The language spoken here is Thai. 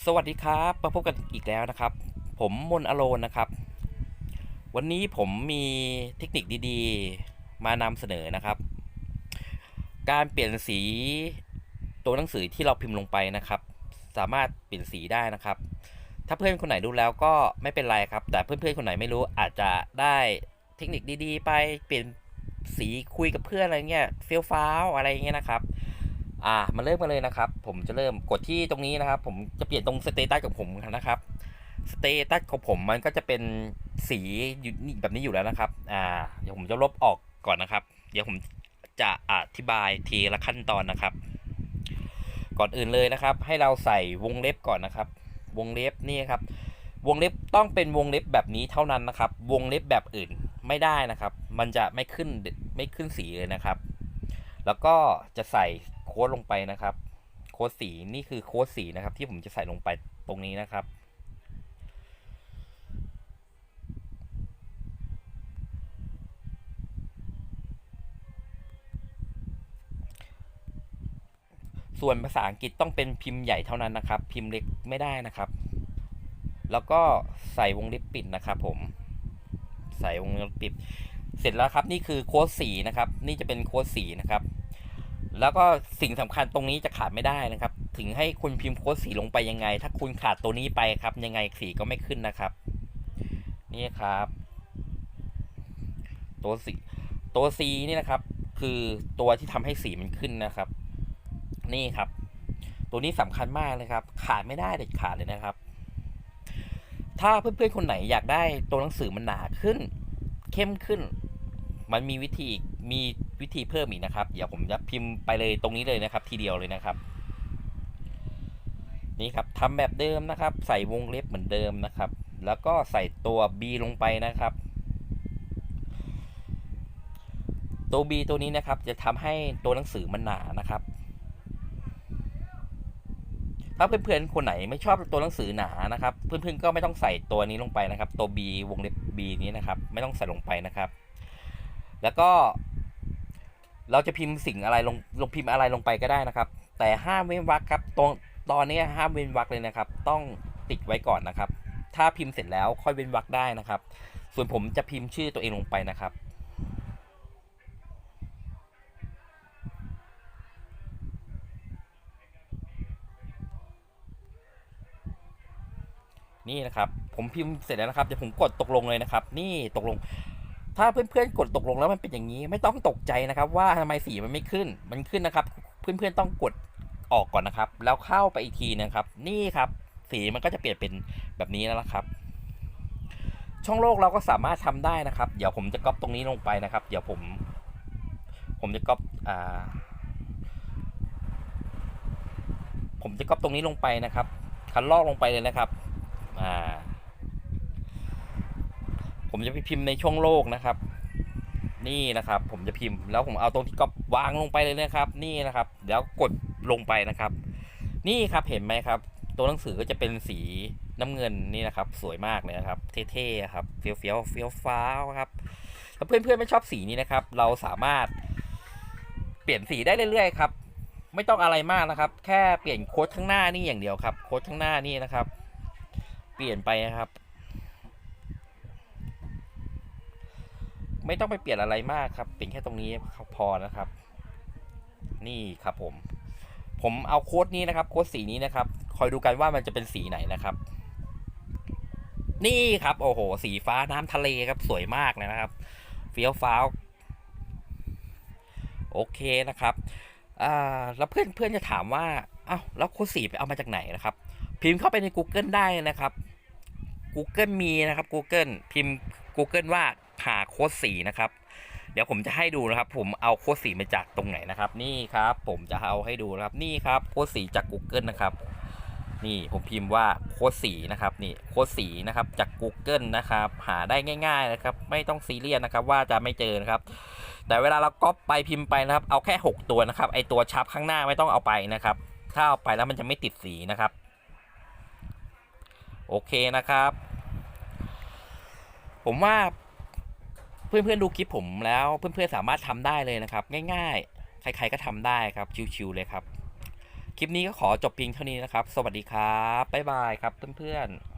สวัสดีครับมาพบกันอีกแล้วนะครับ ผมมนอโลนนะครับ วันนี้ผมมีเทคนิคดีๆ มานำเสนอนะครับ การเปลี่ยนสีตัวหนังสือที่เราพิมพ์ลงไปนะครับ สามารถเปลี่ยนสีได้นะครับ ถ้าเพื่อนคนไหนรู้แล้วก็ไม่เป็นไรครับ แต่เพื่อนๆคนไหนไม่รู้อาจจะได้เทคนิคดีๆ ไปเปลี่ยนสีคุยกับเพื่อนอะไรเงี้ยเฟี้ยวฟ้าวอะไรเงี้ยนะครับ อ่ามาเริ่มกันเลยนะครับ ผมจะเริ่มกดที่ตรงนี้นะครับ ผมจะเปลี่ยนตรงสเตตัสของผมนะครับสเตตัสของผมมันก็จะเป็นสีแบบนี้อยู่แล้วนะครับ อ่า เดี๋ยวผมจะลบออกก่อนนะครับ เดี๋ยวผมจะอธิบายทีละขั้นตอนนะครับ ก่อนอื่นเลยนะครับ ให้เราใส่วงเล็บก่อนนะครับ วงเล็บนี่ครับ วงเล็บต้องเป็นวงเล็บแบบนี้เท่านั้นนะครับ วงเล็บแบบอื่นไม่ได้นะครับ มันจะไม่ขึ้นไม่ขึ้นสีเลยนะครับ แล้วก็จะใส่ โค้ดลงไปนะครับ โค้ดสีนี่คือโค้ดสีนะครับ ที่ผมจะใส่ลงไปตรงนี้นะครับ ส่วนภาษาอังกฤษต้องเป็นพิมพ์ใหญ่เท่านั้นนะครับ พิมพ์เล็กไม่ได้นะครับ แล้วก็ใส่วงเล็บปิดนะครับ ผม ใส่วงเล็บปิด เสร็จแล้วครับนี่คือโค้ดสีนะครับ นี่จะเป็นโค้ดสีนะครับ แล้วก็สิ่งสำคัญตรงนี้จะขาดไม่ได้นะครับ ถึงให้คุณพิมพ์โค้ดสีลงไปยังไง ถ้าคุณขาดตัวนี้ไปครับ ยังไงสีก็ไม่ขึ้นนะครับ นี่ครับ ตัวสีตัวสีนี่นะครับ คือตัวที่ทำให้สีมันขึ้นนะครับ นี่ครับ ตัวนี้สำคัญมากเลยครับ ขาดไม่ได้เด็ดขาดเลยนะครับ ถ้าเพื่อนๆคนไหนอยากได้ตัวหนังสือมันหนาขึ้น เข้มขึ้น มันมีวิธีอีก มีวิธีเพิ่มอีกนะครับ เดี๋ยวผมจะพิมพ์ไปเลยตรงนี้เลยนะครับ ทีเดียวเลยนะครับ นี่ครับทำแบบเดิมนะครับ ใส่วงเล็บเหมือนเดิมนะครับ แล้วก็ใส่ตัว B ลงไปนะครับ ตัว B ตัวนี้นะครับ จะทำให้ตัวหนังสือมันหนานะครับ ถ้าเพื่อนๆคนไหนไม่ชอบตัวหนังสือหนานะครับ เพื่อนๆก็ไม่ต้องใส่ตัวนี้ลงไปนะครับ ตัว B วงเล็บ B นี้นะครับ ไม่ต้องใส่ลงไปนะครับแล้วก็ เราจะพิมพ์สิ่งอะไรลงลงพิมพ์อะไรลงไปก็ได้นะครับ แต่ห้ามเว้นวรรคครับตรงตอนนี้ห้ามเว้นวรรคเลยนะครับ ต้องติดไว้ก่อนนะครับ ถ้าพิมพ์เสร็จแล้วค่อยเว้นวรรคได้นะครับ ส่วนผมจะพิมพ์ชื่อตัวเองลงไปนะครับนี่นะครับ ผมพิมพ์เสร็จแล้วนะครับเดี๋ยวผมกดตกลงเลยนะครับ นี่ตกลง ถ้าเพื่อนๆกดตกลงแล้วมันเป็นอย่างนี้ ไม่ต้องตกใจนะครับ ว่าทำไมสีมันไม่ขึ้น มันขึ้นนะครับ เพื่อนๆต้องกดออกก่อนนะครับ แล้วเข้าไปอีกทีนะครับ นี่ครับ สีมันก็จะเปลี่ยนเป็นแบบนี้แล้วนะครับ ช่องโลกเราก็สามารถทำได้นะครับ เดี๋ยวผมจะก๊อปตรงนี้ลงไปนะครับ เดี๋ยวผม ผมจะก๊อปอ่าผมจะก๊อปตรงนี้ลงไปนะครับคันลอกลงไปเลยนะครับ อ่า ผมจะไปพิมพ์ในช่องโลกนะครับ นี่นะครับ ผมจะพิมพ์แล้วผมเอาตรงที่ก๊อปวางลงไปเลยนะครับ นี่นะครับเดี๋ยวกดลงไปนะครับ นี่ครับเห็นไหมครับ ตัวหนังสือก็จะเป็นสีน้ำเงินนี่นะครับ สวยมากเลยนะครับ เท่ๆครับเฟี้ยวเฟี้ยวเฟี้ยวฟ้าวครับถ้าเพื่อนๆไม่ชอบสีนี้นะครับ เราสามารถเปลี่ยนสีได้เรื่อยๆครับไม่ต้องอะไรมากนะครับ แค่เปลี่ยนโค้ดข้างหน้านี่อย่างเดียวครับ โค้ดข้างหน้านี่นะครับ เปลี่ยนไปนะครับ ไม่ต้องไปเปลี่ยนอะไรมากครับ เป็นแค่ตรงนี้พอนะครับ นี่ครับผม ผมเอาโค้ดนี้นะครับ โค้ดสีนี้นะครับ คอยดูกันว่ามันจะเป็นสีไหนนะครับ นี่ครับ โอ้โห สีฟ้าน้ำทะเลครับ สวยมากเลยนะครับ เฟี้ยวฟ้าวโอเคนะครับอ่าแล้วเพื่อนเพื่อนจะถามว่าอ้าวแล้วโค้ดสีไปเอามาจากไหนนะครับ พิมพ์เข้าไปใน Google ได้นะครับ Google มีนะครับ Google พิมพ์ Google ว่า หาโค้ดสีนะครับ เดี๋ยวผมจะให้ดูนะครับ ผมเอาโค้ดสีมาจากตรงไหนนะครับ นี่ครับ ผมจะเอาให้ดูนะครับ นี่ครับโค้ดสีจาก Google นะครับ นี่ผมพิมพ์ว่าโค้ดสีนะครับ นี่โค้ดสีนะครับจาก Google นะครับ หาได้ง่าย ๆนะครับ ไม่ต้องซีเรียสนะครับ ว่าจะไม่เจอนะครับ แต่เวลาเราก๊อปไปพิมพ์ไปนะครับ เอาแค่ 6 ตัวนะครับ ไอตัวชับข้างหน้าไม่ต้องเอาไปนะครับ ถ้าเอาไปแล้วมันจะไม่ติดสีนะครับ โอเคนะครับผมว่า เพื่อนๆดูคลิปผมแล้วเพื่อนๆสามารถทำได้เลยนะครับ ง่ายๆ ใครๆก็ทำได้ครับชิวๆเลยครับ คลิปนี้ก็ขอจบเพียงเท่านี้นะครับ สวัสดีครับบ๊ายบายครับเพื่อนๆ